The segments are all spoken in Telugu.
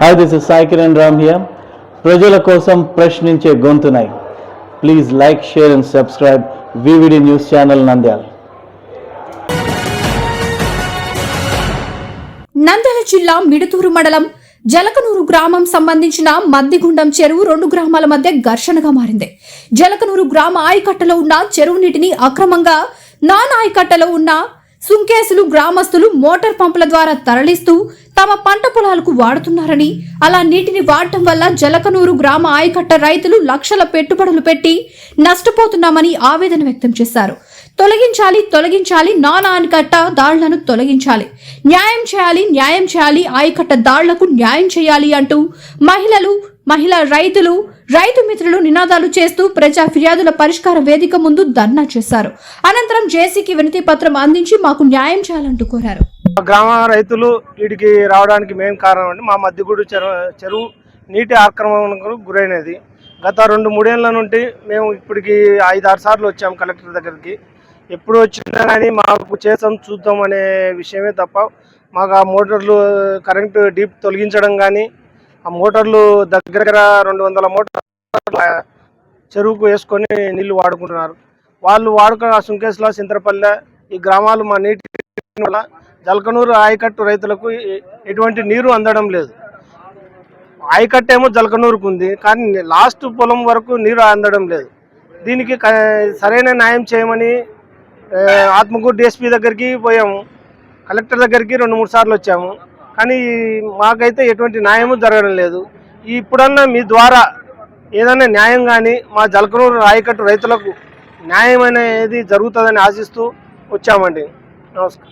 Hi this is Sai Kiran Ram here ప్రజల కోసం ప్రశ్నించే గొంతునై. Please like share and subscribe VVD news channel Nandyal Nandyal జిల్లా మిడుతూరు మండలం జలకనూరు గ్రామం సంబంధించిన మద్దిగుండం చెరువు రెండు గ్రామాల మధ్య ఘర్షణగా మారింది. జలకనూరు గ్రామ ఆయకట్టలో ఉన్న చెరువు నీటిని అక్రమంగా నాన్ ఆయకట్టలో ఉన్న సుంకేసులు గ్రామస్తులు మోటార్ పంపుల ద్వారా తరలిస్తూ తమ పంట పొలాలకు వాడుతున్నారని అలా నీటిని వాడటం వల్ల జలకనూరు గ్రామ ఆయకట్ట రైతులు లక్షల పెట్టుబడులు పెట్టి నష్టపోతున్నామని ఆవేదన వ్యక్తం చేశారు. తొలగించాలి తొలగించాలి. నాన్ ఆయకట్ట దాళ్ళను తొలగించాలి. న్యాయం చేయాలి న్యాయం చేయాలి. ఆయకట్ట దాళ్ళకు న్యాయం చేయాలి అంటూ మహిళలు మహిళా రైతులు రైతు మిత్రులు నినాదాలు చేస్తూ ప్రజా ఫిర్యాదుల పరిష్కార వేదిక ముందు ధర్నా చేశారు. అనంతరం జేసీకి వినతి పత్రం అందించి మాకు న్యాయం చేయాలంటూ కోరారు. మా గ్రామ రైతులు వీటికి రావడానికి మేం కారణం అండి. మా మధ్యగూడు చెరువు చెరువు నీటి ఆక్రమణకు గురైనది. గత రెండు మూడేళ్ళ నుండి మేము ఇప్పటికి ఐదు ఆరు సార్లు వచ్చాము కలెక్టర్ దగ్గరికి. ఎప్పుడు వచ్చినా కానీ మాకు చేసాం చూద్దాం అనే విషయమే తప్ప మాకు ఆ మోటార్లు కరెంటు డీప్ తొలగించడం కానీ ఆ మోటార్లు దగ్గర రెండు వందల మోటార్లు చెరువుకు వేసుకొని నీళ్ళు వాడుకుంటున్నారు. వాళ్ళు వాడుకున్న సుంకేశ్ల సింతరపల్లె ఈ గ్రామాలు మా నీటి వల్ల జలకనూరు ఆయకట్టు రైతులకు ఎటువంటి నీరు అందడం లేదు. ఆయకట్టు ఏమో జలకనూరుకు ఉంది కానీ లాస్ట్ పొలం వరకు నీరు అందడం లేదు. దీనికి సరైన న్యాయం చేయమని ఆత్మకూరు డిఎస్పీ దగ్గరికి పోయాము. కలెక్టర్ దగ్గరికి రెండు మూడు సార్లు వచ్చాము. కానీ మాకైతే ఎటువంటి న్యాయము జరగడం లేదు. ఇప్పుడన్నా మీ ద్వారా ఏదైనా న్యాయం కానీ మా జలకనూరు రాయకట్టు రైతులకు న్యాయం అనేది జరుగుతుందని ఆశిస్తూ వచ్చామండి. నమస్కారం.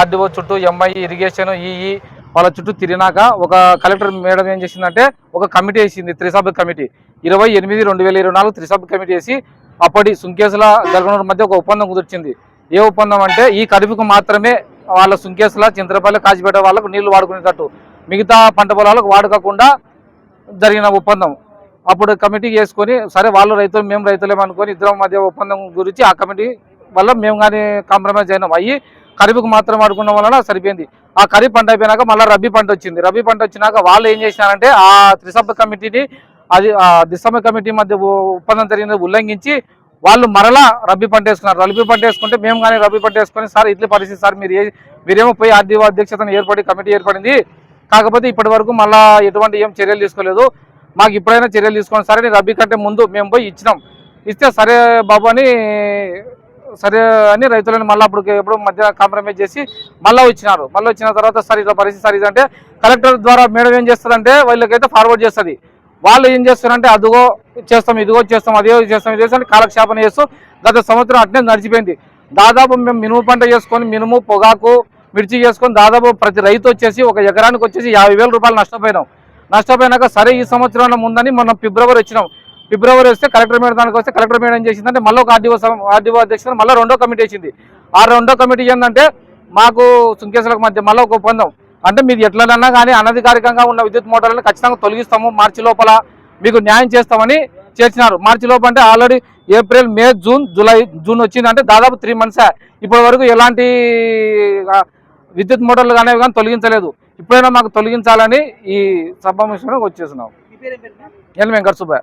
ఆర్డీఓ చుట్టూ ఎంఐ ఇరిగేషన్ ఈఈ వాళ్ళ చుట్టూ తిరిగినాక ఒక కలెక్టర్ మేడం ఏం చేసిందంటే ఒక కమిటీ వేసింది త్రిసభ్య కమిటీ. ఇరవై ఎనిమిది రెండు వేల ఇరవై నాలుగు త్రిసభ్య కమిటీ వేసి అప్పటి సుంకేసుల జగనూరు మధ్య ఒక ఒప్పందం కుదిర్చింది. ఏ ఒప్పందం అంటే ఈ కడుపుకు మాత్రమే వాళ్ళ సుంకేసుల చింతలపల్లి కాచిపేట వాళ్ళకు నీళ్ళు వాడుకునేటట్టు. మిగతా పంట పొలాలకు వాడుకోకుండా జరిగిన ఒప్పందం. అప్పుడు కమిటీ చేసుకొని సరే వాళ్ళు రైతులు మేము రైతులేమనుకొని ఇద్దరం మధ్య ఒప్పందం గురించి ఆ కమిటీ వల్ల మేము కానీ కాంప్రమైజ్ అయినాం. అయ్యి ఖరీఫ్కు మాత్రం వాడుకున్న వలన సరిపోయింది. ఆ ఖరీఫ్ పంట అయిపోయినాక మళ్ళీ రబీ పంట వచ్చింది. రబీ పంట వచ్చినాక వాళ్ళు ఏం చేసినారంటే ఆ త్రిసభ్య కమిటీని అది ఆ దిశమ కమిటీ మధ్య ఒప్పందం జరిగినది ఉల్లంఘించి వాళ్ళు మరలా రబీ పంట వేసుకున్నారు. రబీ పంట వేసుకుంటే మేము కానీ రబీ పంట వేసుకొని సార్ ఇట్లా పరిస్థితి సార్ మీరు ఏ- మీరేమో పోయి ఆర్థిక అధ్యక్షతను ఏర్పడి కమిటీ ఏర్పడింది. కాకపోతే ఇప్పటి వరకు మళ్ళీ ఎటువంటి ఏం చర్యలు తీసుకోలేదు. మాకు ఇప్పుడైనా చర్యలు తీసుకోండి సరే రబీ కంటే ముందు మేము పోయి ఇచ్చినాం. ఇస్తే సరే బాబు అని సరే అని రైతులను మళ్ళీ అప్పుడు ఎప్పుడు మధ్య కాంప్రమైజ్ చేసి మళ్ళీ వచ్చినారు. మళ్ళీ వచ్చిన తర్వాత సరే ఇట్లా పరిస్థితి సరే అంటే కలెక్టర్ ద్వారా మేడం ఏం చేస్తుందంటే వాళ్ళకైతే ఫార్వర్డ్ చేస్తుంది. వాళ్ళు ఏం చేస్తారంటే అదిగో చేస్తాం ఇదిగో చేస్తాం అదే చేస్తాం ఇది చేస్తాం కాలక్షేపణ చేస్తూ గత సంవత్సరం అట్నే నడిచిపోయింది. దాదాపు మేము మినుము పంట చేసుకొని మినుము పొగాకు మిర్చి చేసుకొని దాదాపు ప్రతి రైతు వచ్చేసి ఒక ఎకరానికి వచ్చేసి యాభై రూపాయలు నష్టపోయినాం. నష్టపోయినాక సరే ఈ సంవత్సరం ముందని మనం ఫిబ్రవరి వచ్చినాం. ఫిబ్రవరి వస్తే కలెక్టర్ మేడం దానికి వస్తే కలెక్టర్ మేడం ఏం చేసిందంటే మళ్ళీ ఒక ఆర్డీఓ ఆర్డీఓ అధ్యక్షుడు మళ్ళీ రెండో కమిటీ వేసింది. ఆ రెండో కమిటీ ఏంటంటే మాకు సుంకేసులకు మధ్య మళ్ళీ ఒక ఒప్పందం. అంటే మీరు ఎట్లనన్నా కానీ అనధికారికంగా ఉన్న విద్యుత్ మోటార్లను ఖచ్చితంగా తొలగిస్తాము మార్చి లోపల మీకు న్యాయం చేస్తామని చేసినారు. మార్చి లోపల అంటే already April May June July June వచ్చింది అంటే దాదాపు త్రీ మంత్స్ ఇప్పటి వరకు ఎలాంటి విద్యుత్ మోటార్లు కానీ కానీ తొలగించలేదు. ఇప్పుడైనా మాకు తొలగించాలని ఈ సభాముఖంగా వచ్చేస్తున్నాం L Venkata Subbaiah